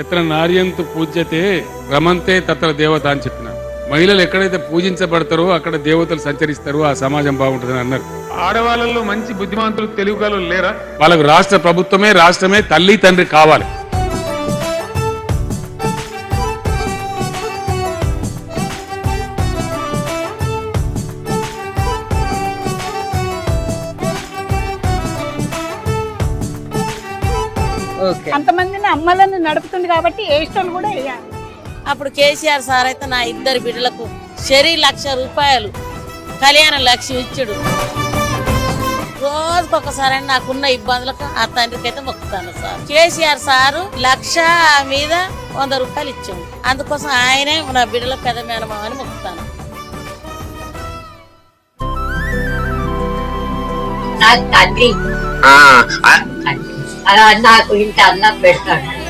ఎత్ర నార్యంతు పూజ్యతే రమంతే తత్ర దేవత అని చెప్పిన. మహిళలు ఎక్కడైతే పూజించబడతారో అక్కడ దేవతలు సంచరిస్తారు ఆ సమాజం బాగుంటుందని అన్నారు. ఆడవాళ్ళలో మంచి బుద్ధిమంతులు తెలుగు లేరా? వాళ్ళకు రాష్ట్ర ప్రభుత్వమే రాష్ట్రమే తల్లి తండ్రి కావాలి. అంతమందిని అమ్మలను నడుపుతుంది కాబట్టి ఏ స్టోన్ కూడా వేయాలి అప్పుడు కేసీఆర్ సార్ అయితే నా ఇద్దరు బిడ్డలకు షరీ లక్ష రూపాయలు కళ్యాణ లక్ష్యం ఇచ్చుడు. రోజుకొకసారి నాకున్న ఇబ్బందులకు ఆ తండ్రికి అయితే మొక్కుతాను సార్. కేసీఆర్ సారు లక్ష మీద వంద రూపాయలు ఇచ్చాము అందుకోసం ఆయనే నా బిడ్డల పెద్ద మేనమామని మొక్కుతాను. తండ్రి. అలా నాకు ఇంత అన్నం పెడతాడు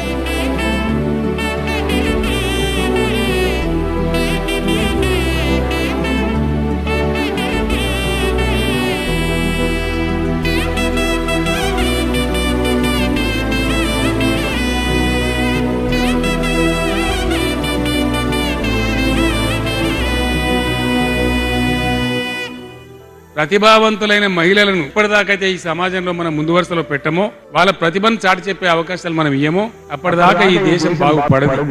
ప్రతిభావంతులైన మహిళలను ఇప్పటిదాకైతే ఈ సమాజంలో మనం ముందు వరుసలో పెట్టమో వాళ్ళ ప్రతిభను చాటి చెప్పే అవకాశాలు మనం ఇయ్యమో అప్పటిదాకా ఈ దేశం బాగుపడదు.